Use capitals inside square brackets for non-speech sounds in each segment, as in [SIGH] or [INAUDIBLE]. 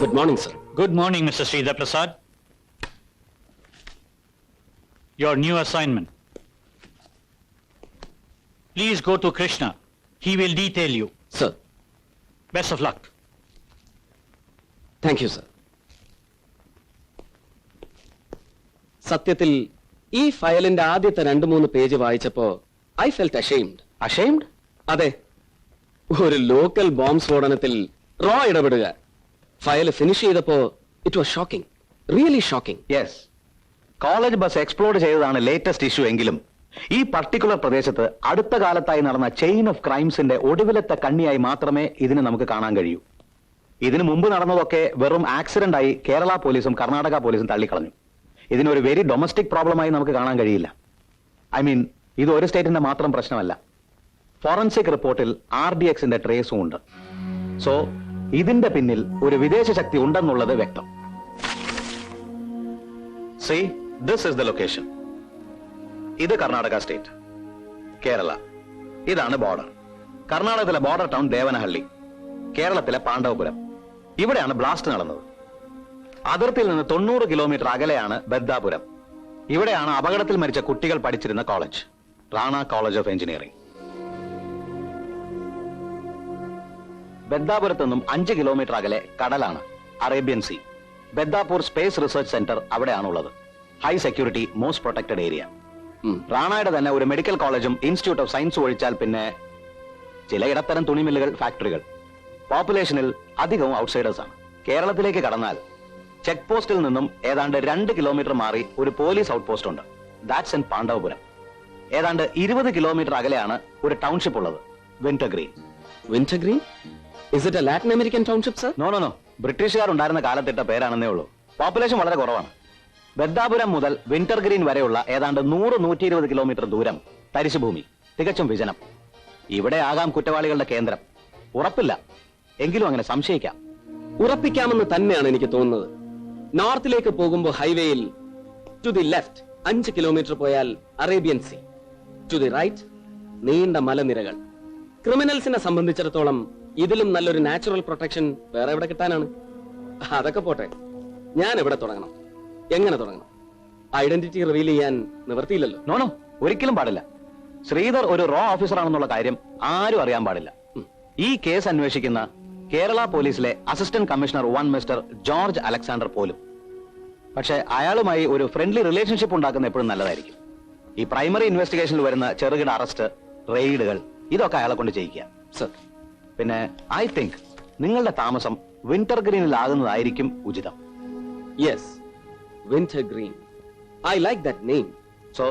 Good morning sir Good morning, Mr. Sridhar Prasad. Your new assignment. Please go to Krishna. He will detail you. Sir. Best of luck. Thank you sir സത്യത്തിൽ ഈ ഫയലിന്റെ ആദ്യത്തെ രണ്ട് മൂന്ന് page വായിച്ചപ്പോ I felt ashamed ashamed അതെ ഒരു local bomb സ്ഫോടനത്തിൽ റോ ഇടപെടുക ഫയൽ ഫിനിഷ് ചെയ്തപ്പോ it was shocking really shocking yes college bus explore ചെയ്തതാണ് ലേറ്റസ്റ്റ് ഇഷ്യൂ എങ്കിലും. ഈ പർട്ടിക്കുലർ പ്രദേശത്ത് അടുത്ത കാലത്തായി നടന്ന ചെയിൻ ഓഫ് ക്രൈംസിന്റെ ഒടുവിലത്തെ കണ്ണിയായി മാത്രമേ ഇതിനെ നമുക്ക് കാണാൻ കഴിയൂ. ഇതിനു മുമ്പ് നടന്നതൊക്കെ വെറും ആക്സിഡന്റ് ആയി കേരള പോലീസും കർണാടക പോലീസും തള്ളിക്കളഞ്ഞു. ഇതിനൊരു വെരി ഡൊമസ്റ്റിക് പ്രോബ്ലമായി നമുക്ക് കാണാൻ കഴിയില്ല. ഐ മീൻ ഇത് ഒരു സ്റ്റേറ്റിന്റെ മാത്രം പ്രശ്നമല്ല. ഫോറൻസിക് റിപ്പോർട്ടിൽ ആർ ഡി എക്സിന്റെ ട്രേസും ഉണ്ട്. സോ ഇതിന്റെ പിന്നിൽ ഒരു വിദേശ ശക്തി ഉണ്ടെന്നുള്ളത് വ്യക്തം. See this is the location ഇത് കർണാടക സ്റ്റേറ്റ് കേരള. ഇതാണ് ബോർഡർ കർണാടകത്തിലെ ബോർഡർ ടൗൺ ദേവനഹള്ളി. കേരളത്തിലെ പാണ്ഡവപുരം. ഇവിടെയാണ് ബ്ലാസ്റ്റ് നടന്നത്. അതിർത്തിയിൽ നിന്ന് തൊണ്ണൂറ് കിലോമീറ്റർ അകലെയാണ് ബദ്ദാപുരം. ഇവിടെയാണ് അപകടത്തിൽ മരിച്ച കുട്ടികൾ പഠിച്ചിരുന്ന college Rana college of engineering ബദ്ദാപുരത്ത് നിന്നും അഞ്ച് കിലോമീറ്റർ അകലെ കടലാണ് Arabian sea. Baddapur space research centre അവിടെയാണുള്ളത്. High security most protected area. റാണയുടെ തന്നെ ഒരു മെഡിക്കൽ കോളേജും ഇൻസ്റ്റിറ്റ്യൂട്ട് ഓഫ് സയൻസ് ഒഴിച്ചാൽ പിന്നെ ചില ഇടത്തരം തുണിമില്ലുകൾ ഫാക്ടറികൾ. പോപ്പുലേഷനിൽ അധികവും ഔട്ട്സൈഡേഴ്സ് ആണ്. കേരളത്തിലേക്ക് കടന്നാൽ ചെക്ക് പോസ്റ്റിൽ നിന്നും ഏതാണ്ട് രണ്ട് കിലോമീറ്റർ മാറി ഒരു പോലീസ് ഔട്ട് പോസ്റ്റ് ഉണ്ട്. That's in Pandavapuram. ഏതാണ്ട് ഇരുപത് കിലോമീറ്റർ അകലെയാണ് ഒരു ടൗൺഷിപ്പ് ഉള്ളത് winter green winter green is it a Latin American township sir no no no ബ്രിട്ടീഷുകാർ ഉണ്ടായിരുന്ന കാലത്തിട്ട പേരാണെന്നേ ഉള്ളൂ. പോപ്പുലേഷൻ വളരെ കുറവാണ്. ബദ്ദാപുരം മുതൽ വിന്റർ ഗ്രീൻ വരെയുള്ള ഏതാണ്ട് നൂറ് നൂറ്റി ഇരുപത് കിലോമീറ്റർ ദൂരം തരിശുഭൂമി തികച്ചും വിജനം. ഇവിടെ ആകാം കുറ്റവാളികളുടെ കേന്ദ്രം. ഉറപ്പില്ല. എങ്കിലും അങ്ങനെ സംശയിക്കാം. ഉറപ്പിക്കാമെന്ന് തന്നെയാണ് എനിക്ക് തോന്നുന്നത്. നോർത്തിലേക്ക് പോകുമ്പോൾ ഹൈവേയിൽ ടു ദി ലെഫ്റ്റ് അഞ്ച് കിലോമീറ്റർ പോയാൽ Arabian sea to the right നീണ്ട മലനിരകൾ. ക്രിമിനൽസിനെ സംബന്ധിച്ചിടത്തോളം ഇതിലും നല്ലൊരു നാച്ചുറൽ പ്രൊട്ടക്ഷൻ വേറെ എവിടെ കിട്ടാനാണ്? അതൊക്കെ പോട്ടെ. ഞാൻ എവിടെ തുടങ്ങണം? എങ്ങനെ തുടങ്ങണം? ഐഡന്റിറ്റി റിവീൽ ചെയ്യാൻ നിവർത്തിയില്ലല്ലോ. നോണോ ഒരിക്കലും പാടില്ല. ശ്രീധർ ഒരു റോ ഓഫീസർ ആണെന്നുള്ള കാര്യം ആരും അറിയാൻ പാടില്ല. ഈ കേസ് അന്വേഷിക്കുന്ന കേരള പോലീസിലെ assistant commissioner one mister George Alexander പോലും. പക്ഷെ അയാളുമായി ഒരു ഫ്രണ്ട്ലി റിലേഷൻഷിപ്പ് ഉണ്ടാക്കുന്ന എപ്പോഴും നല്ലതായിരിക്കും. ഈ പ്രൈമറി ഇൻവെസ്റ്റിഗേഷനിൽ വരുന്ന ചെറുകിട അറസ്റ്റ് റെയ്ഡുകൾ ഇതൊക്കെ അയാളെ കൊണ്ട് ചെയ്യിക്കുക. സർ പിന്നെ ഐ തിങ്ക് നിങ്ങളുടെ താമസം വിന്റർ ഗ്രീനിലാകുന്നതായിരിക്കും ഉചിതം. Yes winter green I like that name so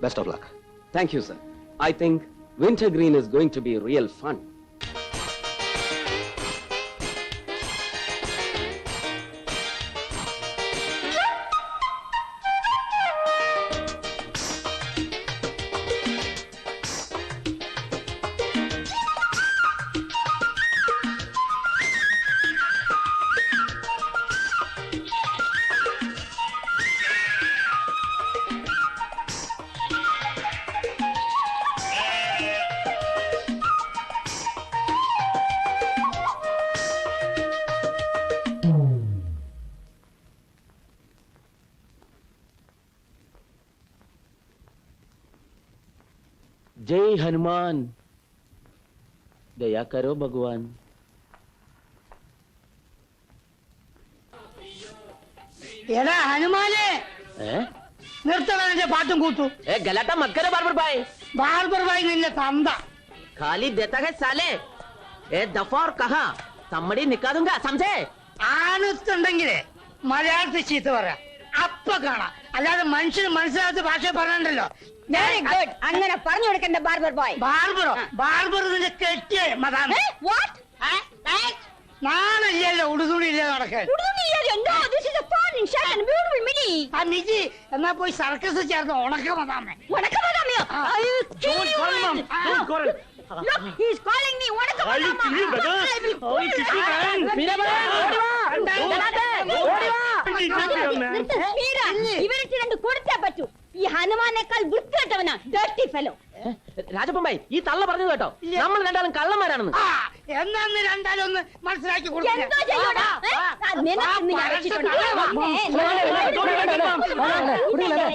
best of luck thank you sir I think winter green is going to be real fun. जय हनुमान दया करो भगवान എടാ ഹനുമാനെ ए? നിർത്തണം എന്റെ പാട്ടും കൂത്തും ए गलाटा मत करे बार भाई ബാർബർ ഭായി നിന്റെ തന്ത खाली देता है साले ए दफा और कहा तम्मड़ी निकाल दूंगा समझे ആണുത്തുണ്ടെങ്കിലേ മലയാളത്തിൽ ചീത്ത പറയാം അപ്പൊ കാണാം അല്ലാതെ മനുഷ്യന് മനസ്സിലാത്ത ഭാഷ പറഞ്ഞല്ലോ വെരി ഗുഡ് അങ്ങനെ പറഞ്ഞു കൊടുക്കണ്ട ബാർബർ ബോയ് ബാർബറോ ബാർബർ നിന്റെ കെട്ടിയ മതാണ് വാട്ട് നാളല്ലല്ലോ ഉടുതുണി ഇല്ല നടക്കാൻ No, this is a fine shirt and beautiful mini. ആ നിജി എന്നാ പോയി സർക്കസ് ചേർന്ന് ഉണക്ക മതാമേ വണക്കമതാമിയോ? Are you Don't call him. Don't call him. Look, he's calling me വണക്കമതാമ. I fellow Rajappan ഈ തള്ള പറഞ്ഞു കേട്ടോ നമ്മൾ രണ്ടാളും കള്ളന്മാരാണെന്ന് ആ എന്നാന്ന് രണ്ടാലും ഒന്ന് മനസ്സിലാക്കി കൊടുക്കുക എന്തോ ചെയ്യൂടാ ഏ? നിനക്കിന്ന് ഞാൻ വെച്ചിട്ടുണ്ട്. വന്നേ, ഞാൻ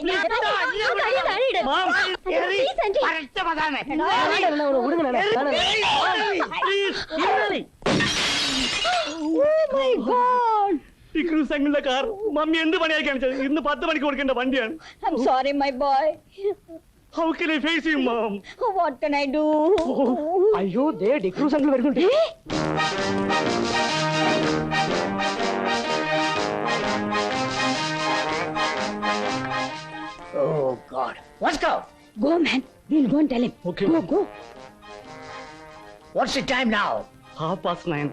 Please, aunty. കറക്റ്റ് അതാണ് Oh my God. ഈ ക്രൂസ് അങ്കിളിന്റെ കാർ മമ്മി എന്ത് പണിയായി കാണിച്ചത് ഇന്ന് പത്ത് മണിക്ക് കൊടുക്കേണ്ട വണ്ടിയാണ് I'm sorry, my boy. How can I face you ma'am What can I do? അയ്യോ ദേ ഡിക്രൂസ് അങ്കിൾ വരുന്നുണ്ട് Oh God. Let's go. Go, man. We'll go and tell him. Okay, Go, ma'am. go. What's the time now? Half past nine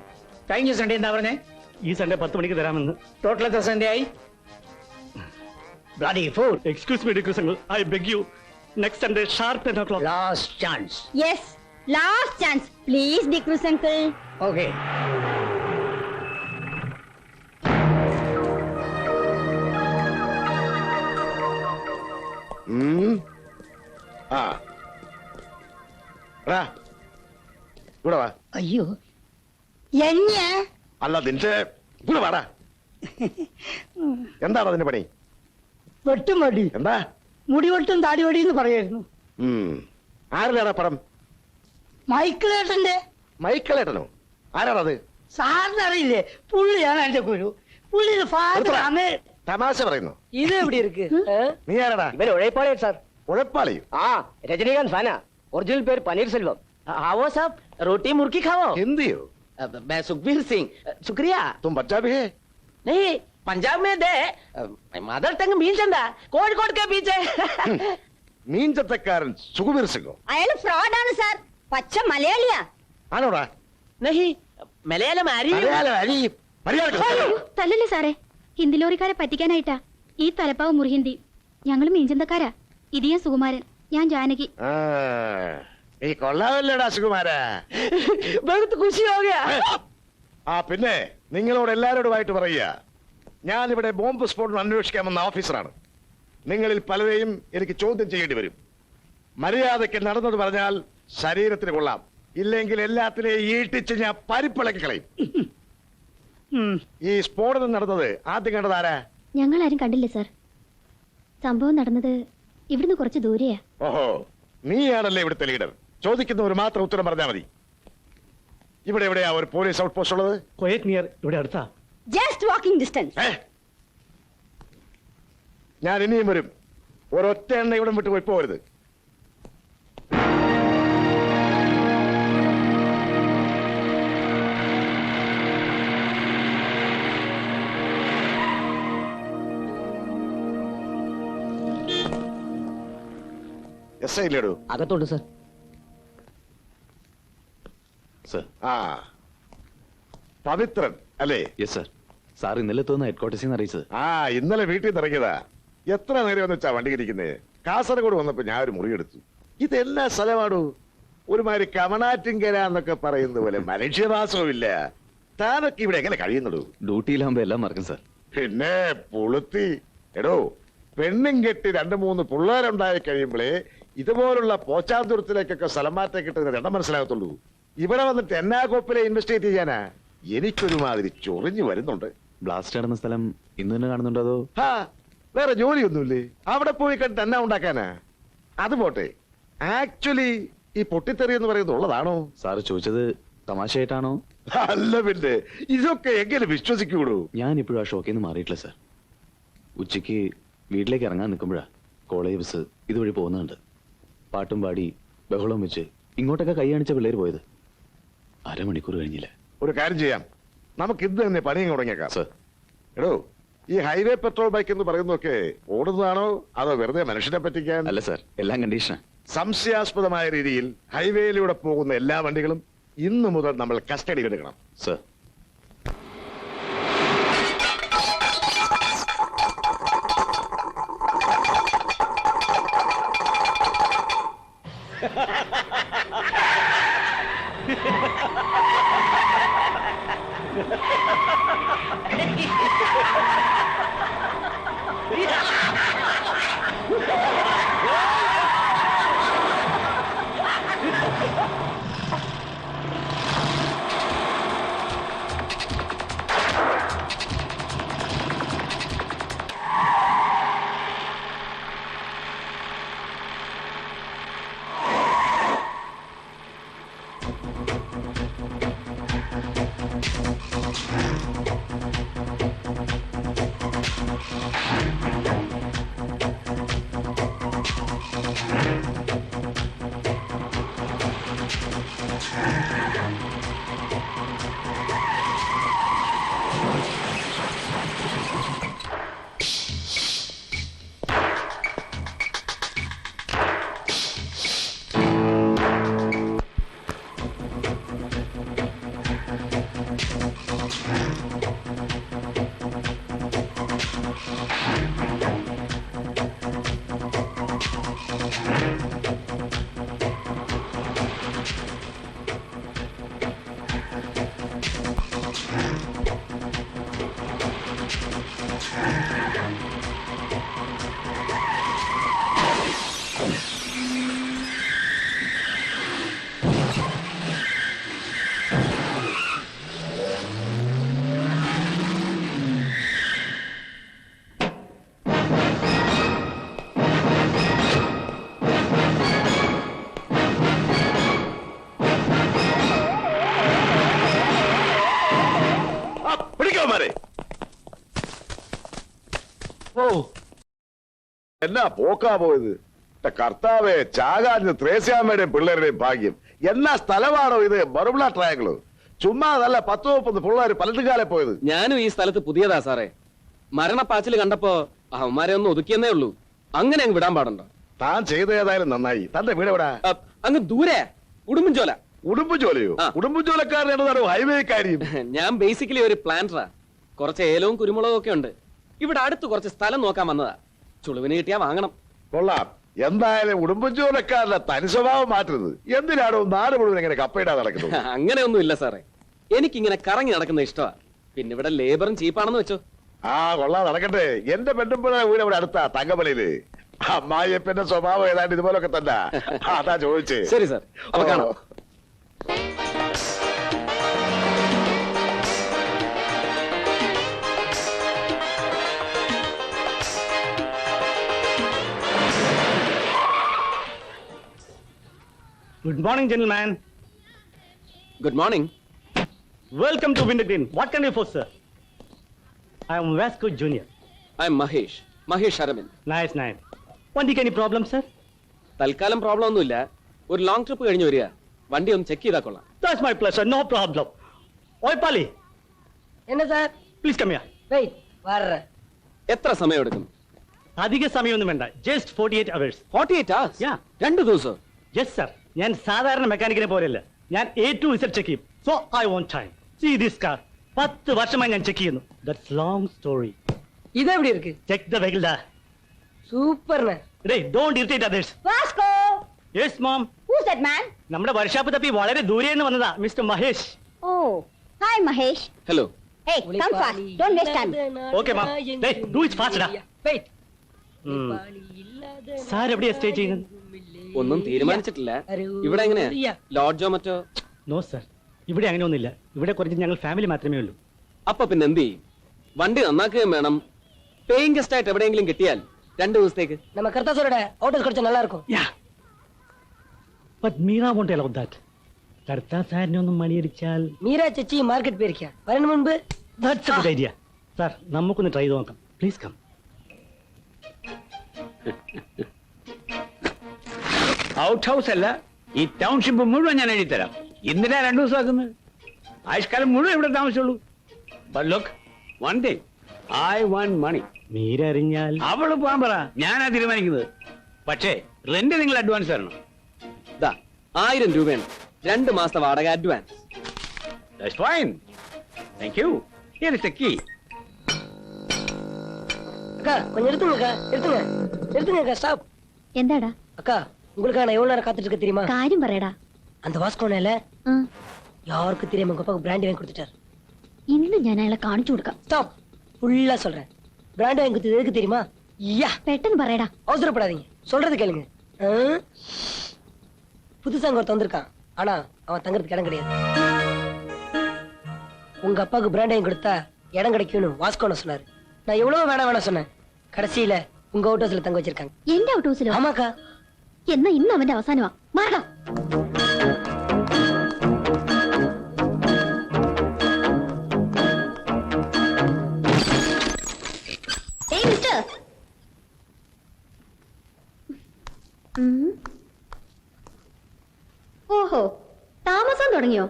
കഴിഞ്ഞ Sunday എന്താ പറഞ്ഞേ ഈ Sunday പത്ത് മണിക്ക് തരാമെന്ന് ടോട്ടൽ എത്ര സൺഡേ ആയി bloody food excuse me D'Cruz uncle I beg you next Sunday sharp ten o'clock last chance yes last chance please D'Cruz uncle okay. ആ. എടാ, ഇവിടെ വാ. അയ്യോ. എഞ്ഞ അല്ല നിന്റെ ഇവിടെ വാടാ. [LAUGHS] എന്താണ് അതിന്റെ പണി? വെട്ടും വടി എന്താ? മുടി വെട്ടും താടി വടി എന്ന് പറയായിരുന്നു ഉം. ആരിലാടാ പടം മൈക്കിളേട്ടന്റെ മൈക്കിളേട്ടനോ ആരാണത് സാറിന് അറിയില്ലേ പുള്ളിയാണ് എന്റെ ഗുരു പുള്ളിയുടെ ഫാദർ നിർത്തടാ. അമേ തമാശ പറയുന്നു இது எப்படி இருக்கு ஆ? നീ ആരാടാ இவர் உழைப்பாளே சார் ഉഴപ്പാളിയോ ஆ ரஜினிகாந்த் ஃபேனா ஒரிஜினல் பேர் பன்னீர்செல்வம் आओ साहब रोटी मुर्गी खाओ ഹിന്ദിയോ अब मैं सुखबीर सिंह शुक्रिया തും പഞ്ചാബി ഹേ नहीं പഞ്ചാബിന്റെ അതടുത്തങ്ങ് മീൻചന്ത? കോഴിക്കോട് ബീച്ച്. [LAUGHS] മീൻചന്തക്കാരൻ സുഖവീർ സിംഗോ. അയാൾ ഫ്രോഡാണ് സാർ. പച്ച മലയാളിയാ. ആണോടാ? നഹി മലയാളം തല്ലല്ലേ സാറേ. ഹിന്ദി ലോറിക്കാരെ പറ്റിക്കാനായിട്ടാ. ഈ തലപ്പാവ് മുറിഹിന്ദി ഞങ്ങൾ മീൻചന്തക്കാരാ. ഇത് ഞാൻ സുകുമാരൻ. ഞാൻ ജാനകി. നീ കൊള്ളാമല്ലോടാ സുകുമാര. വെറുതെ കുശിയാവുക ആ പിന്നെ നിങ്ങളോട് എല്ലാരോടുമായിട്ട് പറയുക. ഞാനിവിടെ ബോംബ് സ്ഫോടനം അന്വേഷിക്കാമെന്ന ഓഫീസറാണ്. നിങ്ങളിൽ പലരെയും എനിക്ക് ചോദ്യം ചെയ്യേണ്ടി വരും. മര്യാദയ്ക്ക് നടന്നത് പറഞ്ഞാൽ ശരീരത്തിന് കൊള്ളാം. ഇല്ലെങ്കിൽ എല്ലാത്തിനെയും ഈട്ടിച്ച് ഞാൻ പരിപ്പിളക്കി കളയും. ഈ സ്ഫോടനം നടന്നത് ആദ്യം കണ്ടത് ആരാ? ഞങ്ങൾ ആരും കണ്ടില്ല സാർ. സംഭവം നടന്നത് ഇവിടുന്ന് കുറച്ച് ദൂരെയാ. ഓഹോ നീയാണല്ലേ ഇവിടുത്തെ ലീഡർ? ചോദിക്കുന്നവർ മാത്രം ഉത്തരം പറഞ്ഞാൽ മതി. ഇവിടെ എവിടെയാ ഒരു പോലീസ് ഔട്ട് പോസ്റ്റ് ഉള്ളത് കൊയറ്റ് നിയർ ഇവിടെ അടുത്താ. Just walking distance? ഞാൻ ഇനിയും വരും. ഒരൊറ്റ എണ്ണ ഇവിടെ വിട്ട് പോയി പോരുത്. എസ് ഐ ഇല്ലേടൂ? അകത്തോട്ട് സർ. സർ ആ. പവിത്രൻ അല്ലേ? Yes sir. സാർ ഇന്നലെ തോന്നുന്ന ഹെഡ് ക്വാർട്ടേഴ്സിൽ നിന്ന് അറിയിച്ചത്. ആ ഇന്നലെ വീട്ടിൽ നിന്ന് ഇറങ്ങിയതാ. എത്ര നേരം എന്ന് വെച്ചാ വണ്ടി ഇരിക്കുന്നത് കാസർഗോഡ് വന്നപ്പോ ഞാൻ ഒരു മുറി എടുത്തു. ഇതെല്ലാ സ്ഥലമാണോ ഒരുമാതിരി കമണാറ്റിങ്കര എന്നൊക്കെ പറയുന്ന പോലെ മനുഷ്യവാസവും ഇല്ല താനൊക്കെ ഇവിടെ എങ്ങനെ കഴിയുന്നുള്ളൂ ഡ്യൂട്ടിയിലാകുമ്പോ എല്ലാം മറക്കും സാർ. പിന്നെ പുളുത്തി. എടോ പെണ്ണും കെട്ടി രണ്ട് മൂന്ന് പിള്ളേരുണ്ടായി കഴിയുമ്പോഴേ ഇതുപോലുള്ള പോച്ചാന്തുരത്തിലേക്കൊക്കെ സ്ഥലം മാറ്റം കിട്ടുന്ന എണ്ണം മനസ്സിലാകത്തുള്ളൂ. ഇവിടെ വന്നിട്ട് എന്നാ കോപ്പിലെ ഇൻവെസ്റ്റിഗേറ്റ് ചെയ്യാനാ? എനിക്കൊരുമാതിരി ചൊറിഞ്ഞു വരുന്നുണ്ട്. ബ്ലാസ്റ്റ് നടന്ന സ്ഥലം ഇന്ന് തന്നെ കാണുന്നുണ്ടോ അതോ? ഹാ വേറെ ജോലിയൊന്നുമില്ലേ? അവിടെ പോയി കണ്ടിട്ട് എന്നാ ഉണ്ടാക്കാനാ? അത് പോട്ടെ. ആക്ച്വലി ഈ പൊട്ടിത്തെറി എന്ന് പറയുന്നത് ഉള്ളതാണോ? സാർ ചോദിച്ചത് തമാശയായിട്ടാണോ? അല്ല പിന്നെ ഇതൊക്കെ എങ്ങനെ വിശ്വസിക്കൂടൂ? ഞാൻ ഇപ്പോഴും ആ ഷോക്കിൽ നിന്ന് മാറിയിട്ടില്ല സാർ. ഉച്ചയ്ക്ക് വീട്ടിലേക്ക് ഇറങ്ങാൻ നിൽക്കുമ്പോഴാ കോളേജ് ബസ് ഇതുവഴി പോകുന്നുണ്ട്. പാട്ടും പാടി ബഹളം വെച്ച് ഇങ്ങോട്ടൊക്കെ കൈ കാണിച്ച പിള്ളേർ പോയത്. അരമണിക്കൂർ കഴിഞ്ഞില്ല. ഒരു കാര്യം ചെയ്യാം. നമുക്ക് ഇന്ന് തന്നെ പണിയും തുടങ്ങിയേക്കാം. സർ. എടോ ഈ ഹൈവേ പെട്രോൾ ബൈക്ക് എന്ന് പറയുന്നതൊക്കെ ഓടുന്നതാണോ? അതോ വെറുതെ മനുഷ്യനെ പറ്റിക്കാൻ? അല്ല സാർ. എല്ലാം കണ്ടീഷൻ സംശയാസ്പദമായ രീതിയിൽ ഹൈവേയിലൂടെ പോകുന്ന എല്ലാ വണ്ടികളും ഇന്നു മുതൽ നമ്മൾ കസ്റ്റഡിയിൽ എടുക്കണം സർ. しかないとい。ഓ. എന്നാ പോക്കാ പോയത്? കർത്താവെ ചാകാഞ്ഞ് ത്രേസ്യാമ്മയുടെയും പിള്ളേരുടെയും ഭാഗ്യം. എന്നാ സ്ഥലമാണോ ഇത്? ബറുബിള ട്രയാങ്കിൾ. ചുമ്മാ നല്ല പത്ത് മുപ്പത് പിള്ളേർ പലതുകാലെ പോയത്. ഞാനും ഈ സ്ഥലത്ത് പുതിയതാ സാറേ. മരണപ്പാച്ചിൽ കണ്ടപ്പോ അവന്മാരെ ഒന്ന് ഒതുക്കിയെന്നേ ഉള്ളൂ. അങ്ങനെ അങ്ങ് വിടാൻ പാടുണ്ടോ? താൻ ചെയ്ത ഏതായാലും നന്നായി. തന്റെ വീട് എവിടെ? അ, അങ്ങ് ദൂരെ ഉടുമ്പു ജോലിയോ ആ. ഉടുമ്പു ഹൈവേ കാര്യം ഞാൻ ബേസിക്കലി ഒരു പ്ലാന്ററാ കുറച്ച് ഏലവും കുരുമുളകും ഒക്കെ ഉണ്ട്. ഇവിടെ അടുത്ത് കുറച്ച് സ്ഥലം നോക്കാൻ വന്നതാ. ചുളുവിന് കിട്ടിയാ വാങ്ങണം. കൊള്ളാം. എന്തായാലും ഉടുമ്പു ജോലക്കാരന്റെ തനി സ്വഭാവം മാറ്റരുത്. എന്തിനാണോ നാട് മുഴുവൻ ഇങ്ങനെ കപ്പയിടാതെ നടക്കുന്നത് [LAUGHS] അങ്ങനെയൊന്നും ഇല്ല സാറേ. എനിക്കിങ്ങനെ കറങ്ങി നടക്കുന്ന ഇഷ്ടമാ പിന്നെ ഇവിടെ ലേബറും ചീപ്പാണെന്ന് വെച്ചോ. ആ കൊള്ളാം. നടക്കട്ടെ. എന്റെ പെണ്ണുമ്പഴ വീട് ഇവിടെ അടുത്താ തങ്കമലയിൽ. അമ്മായിയപ്പന്റെ സ്വഭാവം ഏതാണ്ട് ഇതുപോലൊക്കെ തന്നെ. [LAUGHS] അതാ ചോദിച്ചേ. ശരി സാർ. അപ്പൊ കാണാം. Good morning gentleman good morning welcome to Winder Green what can you for sir I am Vasco junior I am Mahesh Mahesh Aravind nice nice വണ്ടിക്ക് എനി പ്രോബ്ലം സർ തൽക്കാലം പ്രോബ്ലം ഒന്നുമില്ല ഒരു ലോങ് ട്രിപ്പ് കഴിഞ്ഞു വരിക വണ്ടി ഒന്ന് check ചെയ്താ കൊള്ളാം that's my pleasure no problem ഓയ് പാലി என்ன sir please come here wait வர்றேன் എത്ര സമയം എടുക്കും അധിക സമയമൊന്നും വേണ്ട just forty eight hours forty eight hours Yeah. രണ്ട് ദിവസം യെസ് സർ ഞാൻ സാധാരണ മെക്കാനിക്കിനെ പോലെയല്ല ഞാൻ എ ടു ഇസഡ് ചെക്ക് ചെയ്യും so I won't time see this car പത്ത് വർഷമായി ഞാൻ ചെക്ക് ചെയ്യുന്നു ദാറ്റ്സ് ലോങ് സ്റ്റോറി இது எப்படி இருக்கு ചെക്ക് ദ വെഹിക്കിൾ சூப்பர்ண்ணே day don't irritate others Vasco yes mom who's that man നമ്മുടെ വർഷാപ്പ് തപ്പി വളരെ ദൂരെ നിന്ന് വന്നതാ mister Mahesh oh hi Mahesh hello hey come fast don't waste time Okay, ma'am. Hey, do it fast, da. Wait sir എവിടെയാ stay ചെയ്യുന്നത് ഒന്നും തീരുമാനിച്ചിട്ടില്ല ഇവിടെ എങ്ങനെയാ ലോഡ്ജോ മറ്റോ നോ സർ ഇവിടെ അങ്ങനെയൊന്നുമില്ല ഇവിടെ കുറച്ച് ഞങ്ങൾ ഫാമിലി മാത്രമേ ഉള്ളൂ അപ്പൊ പിന്നെ എന്ത് ചെയ്യും വണ്ടി നന്നാക്കുകയും വേണം പേയിങ് ഗസ്റ്റ് ആയിട്ട് എവിടെയെങ്കിലും കിട്ടിയാൽ രണ്ടു ദിവസത്തേക്ക് நம்ம கர்த்தாசரோட ஹோட்டல் கிடைச்சா நல்லா இருக்கும் yeah but Meera won't allow that Kartha സാറിനെ ഒന്നും മണിയടിച്ചാൽ மீரா சச்சி மார்க்கெட் போயிருக்கியா வரணும் முன்பு that's a good idea sir നമുക്കൊന്ന് ട്രൈ ചെയ്ത് നോക്കാം പ്ലീസ് കം [LAUGHS] ഔട്ട് ഹൗസ് അല്ല ഈ ടൗൺഷിപ്പ് മുഴുവൻ ഞാൻ എഴുതിത്തരാം എന്തിനാ രണ്ടു ദിവസം ആക്കുന്നത് ആയുഷ്കാലം മുഴുവൻ ഇവിടെ താമസിച്ചുള്ളൂ but look one thing I want money Meera അറിഞ്ഞാൽ അവള് പോകാൻ പറ ഞാനാ തീരുമാനിക്കുന്നത് പക്ഷേ റെന്റ് നിങ്ങൾ അഡ്വാൻസ് തരണം ദാ ആയിരം രൂപയാണ് രണ്ട് മാസത്തെ വാടക advance That's fine. Thank you. Here is the key. அக்கா கொஞ்சம் நிறுத்துங்கக்கா நிறுத்துங்க நிறுத்துங்க அக்கா ஸ்டாப் എന്താടാ அக்கா உங்களுக்காக நான் எவ்வளவு நேரம் காத்துட்டு இருக்க தெரியுமா കാര്യം പറയടാ அந்த வாஸ்கோனால ആ, யாருக்கும் தெரியாம உங்க அப்பாவுக்கு பிராண்ட் வாங்கி கொடுத்துட்டாரு ഇന്ന് ഞാൻ അയാളെ കാണിച്ചു കൊടുക്കാം ஸ்டாப் ஃபுல்லா சொல்றேன் பிராண்ட் வாங்கி கொடுத்தது எதுக்கு தெரியுமா யா പെട്ടെന്ന് പറയടാ அவசரப்படாதீங்க சொல்றது கேளுங்க ஆ? புதுசா அங்க ஒருத்தன் வந்திருக்கான் ஆனா அவன் தங்கறதுக்கு இடம் கிடையாது உங்க அப்பாவுக்கு பிராண்ட் வாங்கி கொடுத்தா இடம் கிடைக்கும்னு வாஸ்கோன சொன்னாரு நான் எவ்வளவு வேணாம் வேணாம் சொன்னேன் கடைசியில உங்க ஹோட்டல்ஸ்ல தங்க வச்சிருக்காங்க എന്റെ ഔട്ട് ഹൗസിലോ ஆமாக்கா എന്നാ ഇന്ന് അവന്റെ അവസാനമാ? മാറാം. ഓഹോ താമസം തുടങ്ങിയോ?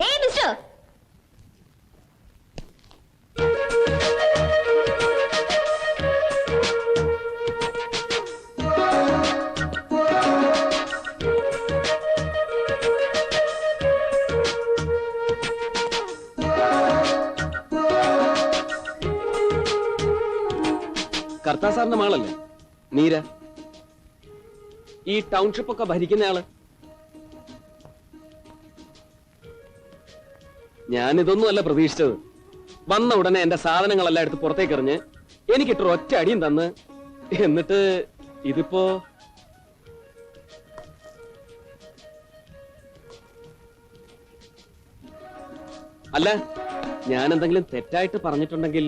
ഏയ് മിസ്റ്റർ. കർത്താ സാറിന്റെ മകളല്ലേ നീര? ഈ ടൗൺഷിപ്പ് ഒക്കെ ഭരിക്കുന്ന ആൾ ഞാൻ ഇതൊന്നും അല്ല പ്രതീക്ഷിച്ചത്. വന്ന ഉടനെ എന്റെ സാധനങ്ങളെല്ലാം എടുത്ത് പുറത്തേക്ക് എറിഞ്ഞ് എനിക്കിട്ട് ഒറ്റ അടിയും തന്ന് എന്നിട്ട് ഇതിപ്പോ അല്ല ഞാൻ എന്തെങ്കിലും തെറ്റായിട്ട് പറഞ്ഞിട്ടുണ്ടെങ്കിൽ